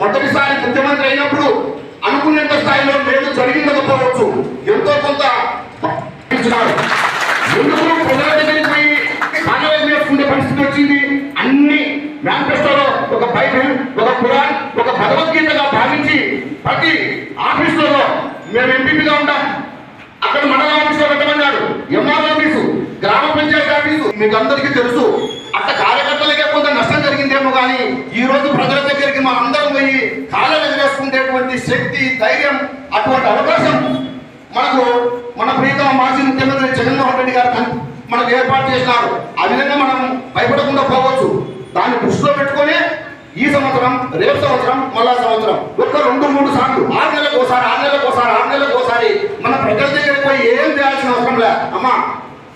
మొదటిసారి ముఖ్యమంత్రి అయినప్పుడు అనుకున్నంత స్థాయిలో మేలు జరిగిండకపోవచ్చు. ఎంతో కొంత ఇచ్చినారు. ఎందుకు ప్రజల దగ్గరికి పోయి పరిస్థితి వచ్చింది? అన్ని మేనిఫెస్టోలో ఒక బైబిల్ ఒక ఖురాన్ ఒక భగవద్గీతగా భావించి ప్రతి ఆఫీసులలో మేము ఎంపీగా ఉంటాం. అక్కడ మండల ఆఫీసులో పెట్టమన్నాడు. ఎంఆర్ ఆఫీసు గ్రామ పంచాయతీ ఆఫీసు. మీకు అందరికీ తెలుసు అట్లా కార్యకర్తలకే కొంత నష్టం జరిగిందేమో కానీ ఈ రోజు ప్రజల దగ్గరికి మా అందరం పోయి కాలం ఎదురేసుకునేటువంటి శక్తి ధైర్యం అటువంటి అవకాశం మనకు మన ప్రియతమ మాజీ ముఖ్యమంత్రి జగన్మోహన్ రెడ్డి గారు మనకు ఏర్పాటు చేసినారు. ఆ విధంగా మనం భయపడకుండా పోవచ్చు. దాన్ని దృష్టిలో పెట్టుకొని ఈ సంవత్సరం రేపు సంవత్సరం మళ్ళా సంవత్సరం ఒక్క రెండు మూడు సార్లు ఆరు నెలలకు ఒకసారి ఆరు నెలలకు ఒకసారి ఆరు నెలలకు ఒకసారి మన ప్రజల దగ్గరికి పోయి ఏం చేయాల్సిన అవసరం లే. అమ్మా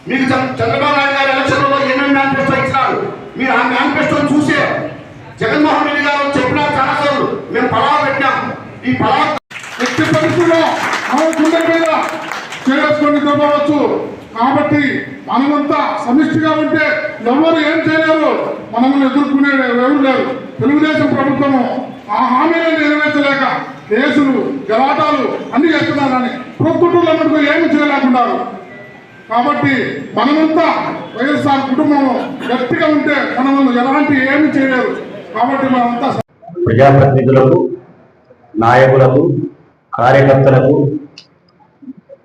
మీకు చంద్రబాబు నాయుడు గారు ఎలక్షన్లలో ఏమేమి మేనిఫెస్టో ఇచ్చినారు? మీరు ఆ మేనిఫెస్టోని చూసే జగన్మోహన్ రెడ్డి గారు చెప్పిన చాలా సార్లు మేము పలావ్ పెట్టాం ఈ పలావ్ ఎట్టి పరిస్థితుల్లో మనం గుండె మీద చేసుకొని కాబట్టి మనమంతా సమిష్టిగా ఉంటే ఎవరు ఏం చేయలేరు. మనల్ని ఎదుర్కొనే ఎవరు లేరు. తెలుగుదేశం ప్రభుత్వము ఆ హామీలను నెరవేర్చలేక కేసులు గలాటాలు అన్ని చేస్తున్నారని ప్రొక్కుటూళ్ళ మటుకు ఏమి చేయలేకున్నారు. కాబట్టి మనమంతా వైఎస్ఆర్ కుటుంబం గట్టిగా ఉంటే మనము ఎలాంటి ఏమి చేయలేరు. కాబట్టి మనమంతా ప్రజాప్రతినిధులకు నాయకులకు కార్యకర్తలకు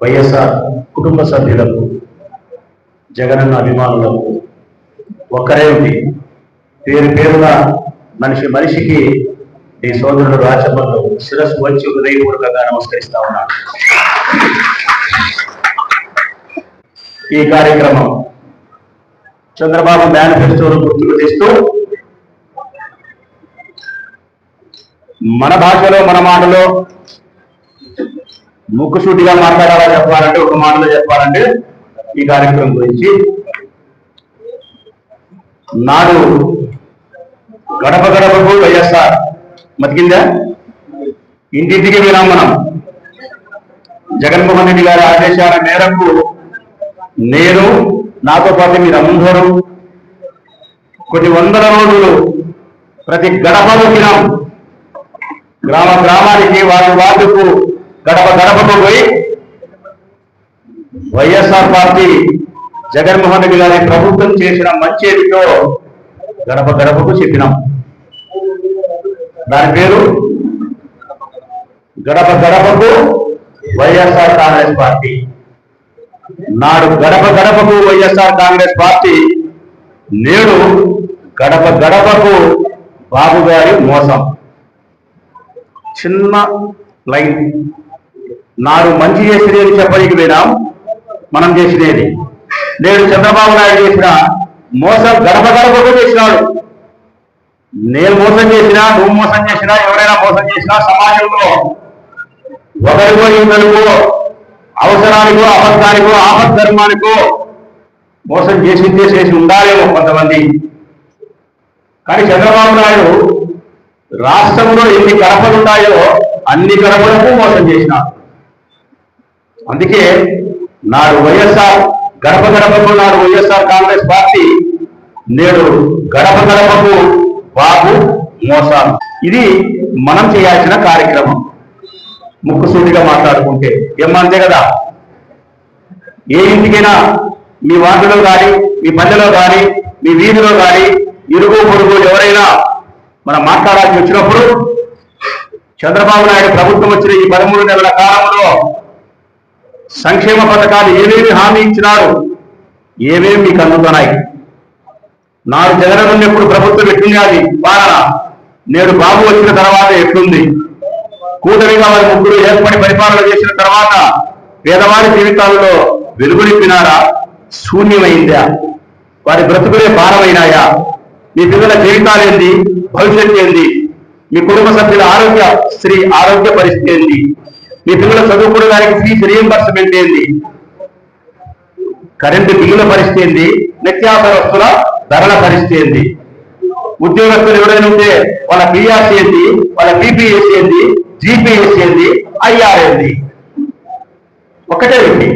వైఎస్ఆర్ కుటుంబ సభ్యులకు జగనన్న అభిమానులకు ఒక్కరే పేరు పేరున మనిషి మనిషికి ఈ సోదరుడు రాచమ్మలు శిరస్సు వచ్చి హృదయపూర్వకంగా నమస్కరిస్తా ఉన్నాను ఈ కార్యక్రమం చంద్రబాబు మేనిఫెస్టోను గుర్తుకు తెస్తూ మన భాషలో మన మాటలో ముక్కుసూటిగా మాట్లాడాలా చెప్పాలంటే ఒక మాటలో చెప్పాలంటే ఈ కార్యక్రమం గురించి. నాడు గడప గడపకు వైఎస్ఆర్ మతికిందా? ఇంటింటికి వినాం మనం. జగన్మోహన్ రెడ్డి గారి ఆదేశాల మేరకు నేను నాతో పాటు మీరందరూ కొన్ని వందల రోజులు ప్రతి గడపలో వినాం గ్రామ గ్రామానికి వారి వార్డుకు గడప గడపకు పోయి వైఎస్ఆర్ పార్టీ జగన్మోహన్ రెడ్డి గారి ప్రభుత్వం చేసిన మంచి ఏమిటో గడప గడపకు చెప్పినాం. దాని పేరు గడప గడపకు వైఎస్ఆర్ కాంగ్రెస్ పార్టీ. నాడు గడప గడపకు వైఎస్ఆర్ కాంగ్రెస్ పార్టీ నేడు గడప గడపకు బాబు గారి మోసం. చిన్న లైన్. నాడు మంచి చేసినది చెప్పడానికి వినాం మనం చేసినది. నేడు చంద్రబాబు నాయుడు చేసిన మోసం గడప గడపకు చేసినాడు. నేను మోసం చేసినా నువ్వు మోసం చేసినా ఎవరైనా మోసం చేసినా సమాజంలో ఒకరికో ఇద్దరికో అవసరానికో అబద్ధానికో ఆపద్ధర్మానికో మోసం చేసి చేసి ఉండాలేమో కొంతమంది. కానీ చంద్రబాబు నాయుడు రాష్ట్రంలో ఎన్ని గడపలు ఉన్నాయో అన్ని గడపలకు మోసం చేసినాడు. అందుకే నాడు వైఎస్ఆర్ గడప గడపకు నాడు వైఎస్ఆర్ కాంగ్రెస్ పార్టీ నేడు గడప గడపకు బాబు మోసాలు. ఇది మనం చేయాల్సిన కార్యక్రమం. ముక్కుసూటిగా మాట్లాడుకుంటే ఏమంతే కదా? ఏ ఇంటికైనా మీ వార్డులో కానీ మీ పల్లెలో కానీ మీ వీధిలో కానీ ఇరుగు పొరుగు ఎవరైనా మనం మాట్లాడాల్సి వచ్చినప్పుడు చంద్రబాబు నాయుడు ప్రభుత్వం వచ్చిన ఈ పదమూడు నెలల కాలంలో సంక్షేమ పథకాలు ఏమేమి హామీ ఇచ్చినారు ఏమేమి మీకు అందుతున్నాయి నాడు జగన్ ఉన్నప్పుడు ప్రభుత్వం ఎట్లుంది పాలన నేడు బాబు వచ్చిన తర్వాత ఎట్లుంది? కూటమిగా వారి ముగ్గురు ఏర్పడి పరిపాలన చేసిన తర్వాత పేదవారి జీవితాల్లో వెలుగునిప్పినారా? శూన్యమైందా? వారి బ్రతుకులే భారమైనాయా? మీ పిల్లల జీవితాలు ఏంది? భవిష్యత్తు ఏంది? మీ కుటుంబ సభ్యుల ఆరోగ్య శ్రీ ఆరోగ్య పరిస్థితి ఏంది? మీ పిల్లల చదువుకోవడానికి ఫీజు రియంబర్స్మెంట్ ఏంది? కరెంటు బిల్లుల పరిస్థితి ఏంది? నిత్యావసర వస్తువుల ధరల పరిస్థితి ఏంది? ఉద్యోగస్తులు ఎవరైనా ఉంటే వాళ్ళ పిఆర్సీ ఏంది? వాళ్ళ బీపీఎస్ ఏంది? జీపీఎస్ ఏంది? ఐఆర్ ఏంది? ఒకటే ఉంది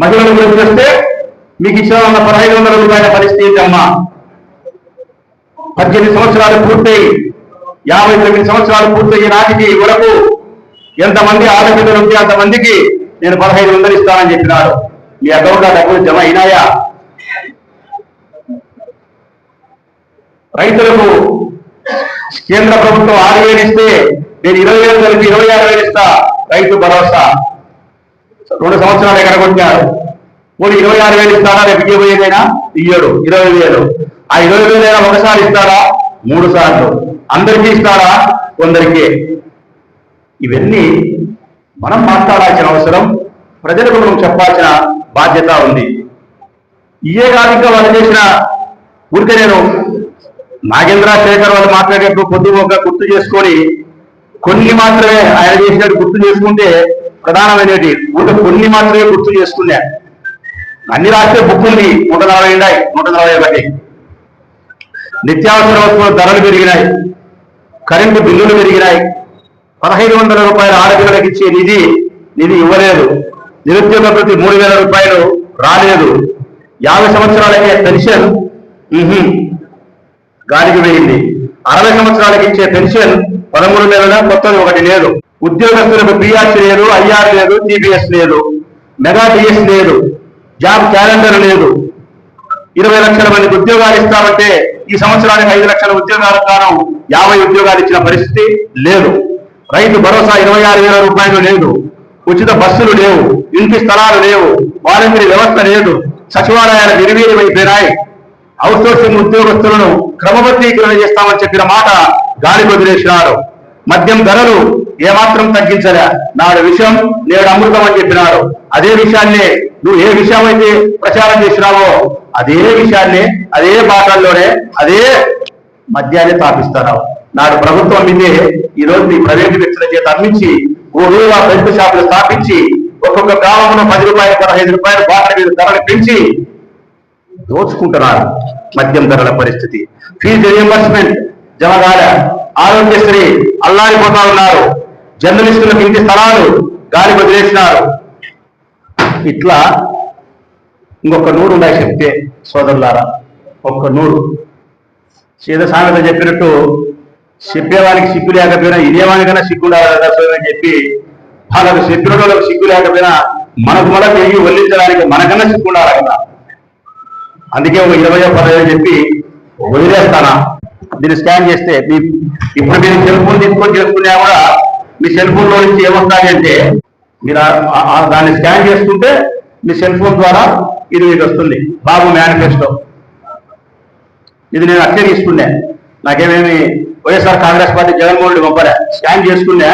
మహిళల గురించి వస్తే మీకు ఇచ్చిన పదహైదు వందల రూపాయల పరిస్థితి ఏంటమ్మా పద్దెనిమిది సంవత్సరాలు పూర్తయి. యాభై తొమ్మిది సంవత్సరాలు పూర్తయ్యే నాటికి వరకు ఎంతమంది ఆడబిడ్డలు ఉంటే అంతమందికి నేను పదహైదు వందలు ఇస్తానని చెప్పినాడు. మీ అకౌంట్లో డబ్బులు జమ అయినాయా? రైతులకు కేంద్ర ప్రభుత్వం ఆరు వేలు ఇస్తే నేను ఇరవై వేలు కలిపి ఇరవై ఆరు వేలు ఇస్తా. రైతు భరోసా. రెండు సంవత్సరాలు ఎక్కడ ఎగరగొట్టాడు పోనీ ఇరవై ఆరు వేలు ఇస్తాడా? రేపు ఇవ్వబోయేదైనా ఇయ్యడు. ఇరవై వేలు. ఆ ఇరవై వేలైనా ఒకసారి ఇస్తాడా? మూడు సార్లు. అందరికీ ఇస్తాడా? కొందరికి. ఇవన్నీ మనం మాట్లాడాల్సిన అవసరం ప్రజలకు మనం చెప్పాల్సిన బాధ్యత ఉంది. ఇయే కాదు ఇంకా వాళ్ళు చేసిన ఊరికే నేను నాగేంద్ర శేఖర్ వాళ్ళు మాట్లాడేటప్పుడు పొద్దు ఒక గుర్తు చేసుకొని కొన్ని మాత్రమే ఆయన చేసినట్టు గుర్తు చేసుకుంటే ప్రధానమైనటి ఊరికే కొన్ని మాత్రమే గుర్తు చేసుకున్నా. అన్ని రాస్తే బుక్ ఉంది నూట నలభై ఉన్నాయి నూట నలభై ఒకటి. నిత్యావసర వస్తువుల ధరలు పెరిగినాయి. కరెంటు బిల్లులు పెరిగినాయి. పదహైదు వందల రూపాయల ఆడపిల్లలకు ఇచ్చే నిధి నిధి ఇవ్వలేదు. నిరుద్యోగ ప్రతి మూడు వేల రూపాయలు రాలేదు. యాభై సంవత్సరాలకే పెన్షన్ గాలికి వేయింది. అరవై సంవత్సరాలకి ఇచ్చే పెన్షన్ పదమూడు నెలల కొత్తది ఒకటి లేదు. ఉద్యోగస్తులకు పిఆర్సీ లేదు ఐఆర్ లేదు టీబీఎస్ లేదు మెగా డిఎస్ లేదు జాబ్ క్యాలెండర్ లేదు. ఇరవై లక్షల మందికి ఉద్యోగాలు ఇస్తామంటే ఈ సంవత్సరానికి ఐదు లక్షల ఉద్యోగాల కారణం యాభై ఉద్యోగాలు ఇచ్చిన పరిస్థితి లేదు. రైతు భరోసా ఇరవై ఆరు వేల రూపాయలు లేదు. ఉచిత బస్సులు లేవు. ఇంటి స్థలాలు లేవు. వాలంటీర్ వ్యవస్థ లేదు. సచివాలయాలు నిర్వీర్యమైపోయినాయి అవుట్సోర్సింగ్ ఉద్యోగస్తులను క్రమబద్ధీకరణ చేస్తామని చెప్పిన మాట గాలి వదిలేసినాడు మద్యం ధరలు ఏమాత్రం తగ్గించలే. నాడు విషయం నేడు అమృతం అని చెప్పినారు. అదే విషయాన్నే నువ్వు ఏ విషయం అయితే ప్రచారం చేసినావో అదే విషయాన్ని అదే బాటల్లోనే అదే మద్యాన్ని తాపిస్తున్నావు నాడు ప్రభుత్వం ఇదే ఈ రోజు నీ ప్రైవేట్ వ్యక్తుల చేత అమ్మించి ఓ బెల్ట్ షాపులు స్థాపించి ఒక్కొక్క గ్రామంలో పది రూపాయలు పదహైదు రూపాయలు బాటల మీద ధరలు పెంచి దోచుకుంటున్నారు మద్యం ధరల పరిస్థితి. ఫీజు రియంబర్స్మెంట్ జమగాల ఆరోగ్యశ్రీ అల్లాడిపోతా ఉన్నారు. జర్నలిస్టులకు ఇంటి స్థలాలు గాలి వదిలేసినారు. ఇట్లా ఇంకొక నూరు ఉన్నాయి చెప్తే సోదరులారా ఒక్క నూరు. సీత సామెత చెప్పినట్టు చెప్పేవానికి సిగ్గు లేకపోయినా ఇదేవానికైనా సిగ్గు ఉండాలి అని చెప్పి వాళ్ళకు చెప్పిన వాళ్ళకి సిగ్గు లేకపోయినా మనకు మనకు ఎగి వల్లించడానికి మనకన్నా సిగ్గు ఉండాలి కదా. అందుకే ఒక ఇరవై పదహైదు చెప్పి వదిలేస్తానా? దీన్ని స్కాన్ చేస్తే మీ ఇప్పుడు మీరు సెల్ ఫోన్ తీసుకొని చేసుకున్నా కూడా మీ సెల్ ఫోన్లో నుంచి ఏమొస్తాయి అంటే మీరు దాన్ని స్కాన్ చేసుకుంటే మీ సెల్ ఫోన్ ద్వారా ఇది మీకు వస్తుంది. బాబు మేనిఫెస్టో. ఇది నేను అట్లే తీసుకున్నా. నాకేమేమి వైఎస్ఆర్ కాంగ్రెస్ పార్టీ జగన్మోహన్ రెడ్డి పంపారా స్కాన్ చేసుకున్నా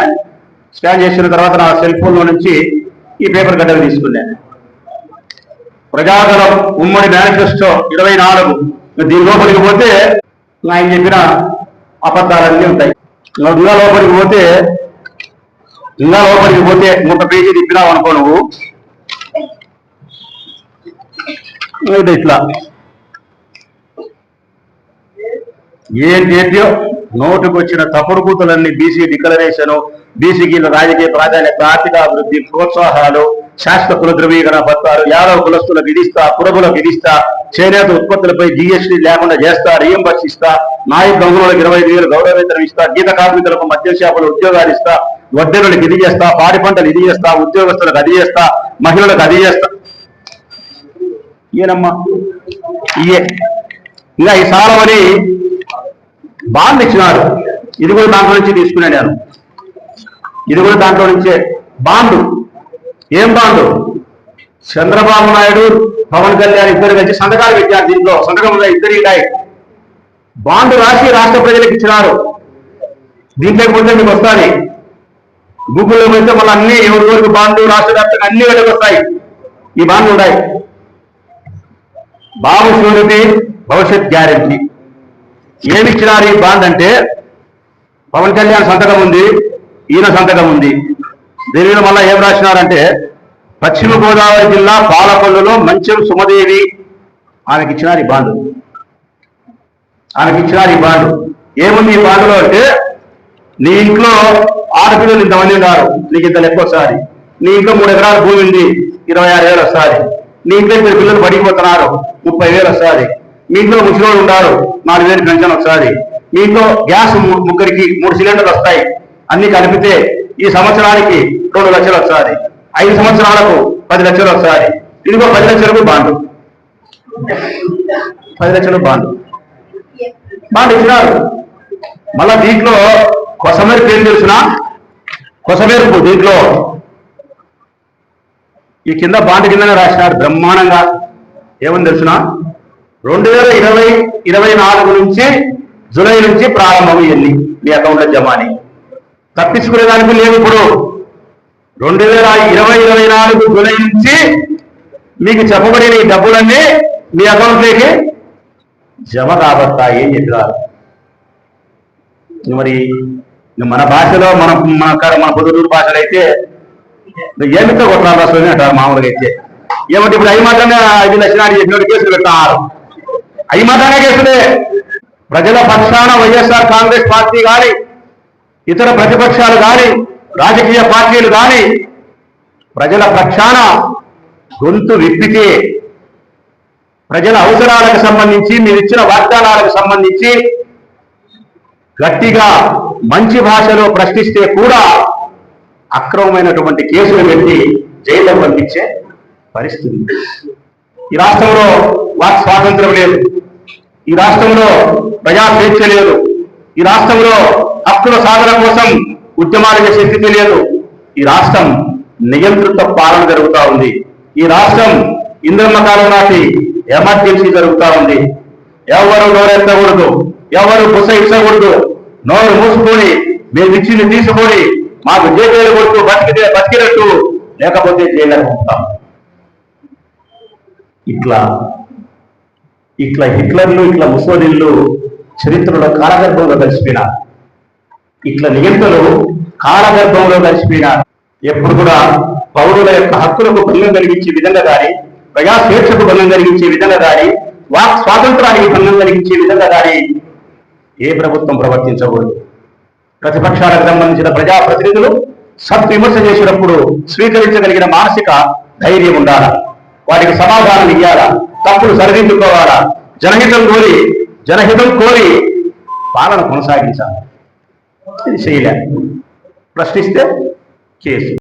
స్కాన్ చేసిన తర్వాత నా సెల్ ఫోన్లో నుంచి ఈ పేపర్ గడ్డలు తీసుకున్నా. ప్రజాదళం ఉమ్మడి మేనిఫెస్టో ఇరవై నాలుగు. దీని లోపలికి పోతే ఆయన చెప్పిన అబద్ధాలన్నీ ఉంటాయి. ఇంకా లోపలికి పోతే ఇంకా లోపలికి పోతే ముప్పై పేజీ తిప్పినావు అనుకో నువ్వు. ఇట్లా. ఏం నోటుకు వచ్చిన తప్పుడు కూతులన్నీ బీసీ డిక్లరేషన్ బీసీకి రాజకీయ ప్రాధాన్యత ఆర్థిక అభివృద్ధి ప్రోత్సాహాలు శాశ్వత కుల ధృవీకరణ పత్రాలు యాదవ కులస్తులకు విధిస్తా పురగులకు విధిస్తా చేనేత ఉత్పత్తులపై జిఎస్టీ లేకుండా చేస్తా రియంబర్స్ ఇస్తా నాయ గంగులకు ఇరవై ఐదు వేలు గౌరవ ఇస్తా గీత కార్మికులకు మద్య షాపులు ఉద్యోగాలు ఇస్తా వడ్డీలకు ఇది చేస్తా పాడి పంటలు ఇది చేస్తా ఉద్యోగస్తులకు అది చేస్తా మహిళలకు అది చేస్తా. ఈయనమ్మా ఇయే ఇంకా ఈ సాలవని బాండ్ ఇచ్చినాడు. ఇది కూడా దాంట్లో నుంచి తీసుకున్నాను నేను. ఇది కూడా దాంట్లో నుంచే బాండు. ఏం బాండు? చంద్రబాబు నాయుడు పవన్ కళ్యాణ్ ఇద్దరు కలిసి సంతకాలు పెట్టారు దీంట్లో. సంతకంలో ఇద్దరు ఇలాయి బాండు రాసి రాష్ట్ర ప్రజలకు ఇచ్చినారు. దీంట్లోకి కొంచెం మీకు వస్తాయి గూగుల్లో పోతే మళ్ళీ అన్ని ఎవరి వరకు బాండ్లు రాష్ట్ర వ్యాప్తంగా అన్ని వెళ్ళకి వస్తాయి. ఈ బాండ్లు ఉన్నాయి. Babu surety Bhavishyat guarantee. ఏమి ఇచ్చినారు ఈ బాండ్ అంటే పవన్ కళ్యాణ్ సంతకం ఉంది ఈయన సంతకం ఉంది. దీని మీద మళ్ళీ ఏం రాసినారంటే పశ్చిమ గోదావరి జిల్లా పాలకొల్లులో మంచం సుమదేవి ఆమెకి ఇచ్చినారు ఈ బాండు. ఆమెకి ఇచ్చినారు ఈ బాండు. ఏముంది ఈ బాండులో అంటే నీ ఇంట్లో ఆడపిల్లలు ఇంతమంది ఉన్నారు నీకు ఇంత లెక్క వస్తుంది. నీ ఇంట్లో మూడు ఎకరాల భూమి ఉంది ఇరవై ఆరు వేలు వస్తుంది. నీ ఇంట్లో ఇద్దరు పిల్లలు పడిపోతున్నారు ముప్పై వేలు వస్తుంది. మీ ఇంట్లో ముసలోడు ఉన్నారు నాలుగు వేలు పెన్షన్ వస్తుంది మీ ఇంట్లో గ్యాస్ ముగ్గురికి మూడు సిలిండర్లు వస్తాయి. అన్ని కలిపితే ఈ సంవత్సరానికి రెండు లక్షలు వస్తుంది. ఐదు సంవత్సరాలకు పది లక్షలు వస్తుంది. ఇదిగో పది లక్షలకు బాండు. పది లక్షలు బాండు. బాండు ఇచ్చినారు. మళ్ళా దీంట్లో కొసమెరుపు ఏం తెలిసిన? కొసమెరుపు దీంట్లో. ఈ కింద బాండ్ కిందనే రాసినారు బ్రహ్మాండంగా. ఏమని తెలుసునా? రెండు వేల ఇరవై ఇరవై నాలుగు నుంచి జూలై నుంచి ప్రారంభం ఇవన్నీ మీ అకౌంట్లో జమ అని. తప్పించుకునేదానికి లేవు ఇప్పుడు? రెండు వేల ఇరవై ఇరవై నాలుగు జూలై నుంచి మీకు చెప్పబడిన ఈ డబ్బులన్నీ మీ అకౌంట్లోకి జమ కాబడతాయి అని చెప్పినారు. మరి మన భాషలో మన మన మన పొద్దుటూరు భాషలో అయితే ఏమిటో కొట్టాలి వస్తుంది అంటారు మామూలుగా అయితే. ఏమంటే ఇప్పుడు అవి మాత్రమే ఐదు లక్షలు చెప్పినట్టు కేసులు పెట్టారు అవి మాత్రమే కేసులే ప్రజల పక్షాన వైఎస్ఆర్ కాంగ్రెస్ పార్టీ కానీ ఇతర ప్రతిపక్షాలు కానీ రాజకీయ పార్టీలు కానీ ప్రజల పక్షాన గొంతు విప్పితే ప్రజల అవసరాలకు సంబంధించి మీరు ఇచ్చిన వాగ్దానాలకు సంబంధించి గట్టిగా మంచి భాషలో ప్రశ్నిస్తే కూడా అక్రమమైనటువంటి కేసులు పెట్టి జైల్లో పంపించే పరిస్థితి. ఈ రాష్ట్రంలో వాక్ స్వాతంత్రం లేదు. ఈ రాష్ట్రంలో ప్రజా స్వేచ్ఛ లేదు. ఈ రాష్ట్రంలో హక్కుల సాధన కోసం ఉద్యమాలు చేసే స్థితి లేదు. ఈ రాష్ట్రం నియంత్రిత పాలన జరుగుతా ఉంది. ఈ రాష్ట్రం ఇంద్రమ్మ కాలం నాటి ఎమర్జెన్సీ జరుగుతా ఉంది. ఎవరు నోరెత్తకూడదు ఎవరు బుసయించకూడదు నోరు మూసుకొని మేము ఇచ్చింది తీసుకొని మాకు జైలు కొడుతూ బతికితే బతికినట్టు లేకపోతే జైలు ఇట్లా ఇట్లా హిట్లర్లు ఇట్లా ముసోలిన్లు చరిత్రలో కాలగర్భంలో కలిసిపోయినారు. ఇట్లా నియంతలు కాలగర్భంలో కలిసిపోయినారు. ఎప్పుడు కూడా పౌరుల యొక్క హక్కులకు భంగం కలిగించే విధంగా కానీ ప్రజా స్వేచ్ఛకు భంగం కలిగించే విధంగా కానీ వాక్ స్వాతంత్రానికి భంగం కలిగించే విధంగా కానీ ఏ ప్రభుత్వం ప్రవర్తించకూడదు. ప్రతిపక్షాలకు సంబంధించిన ప్రజాప్రతినిధులు సద్విమర్శ చేసినప్పుడు స్వీకరించగలిగిన మానసిక ధైర్యం ఉండాలా? వాటికి సమాధానం ఇయ్యాలా? తప్పులు సరిదిద్దుకోవాలా? జనహితం కోరి జనహితం కోరి పాలన కొనసాగించాలి. ఇది చేయలే ప్రశ్నిస్తే కేసు.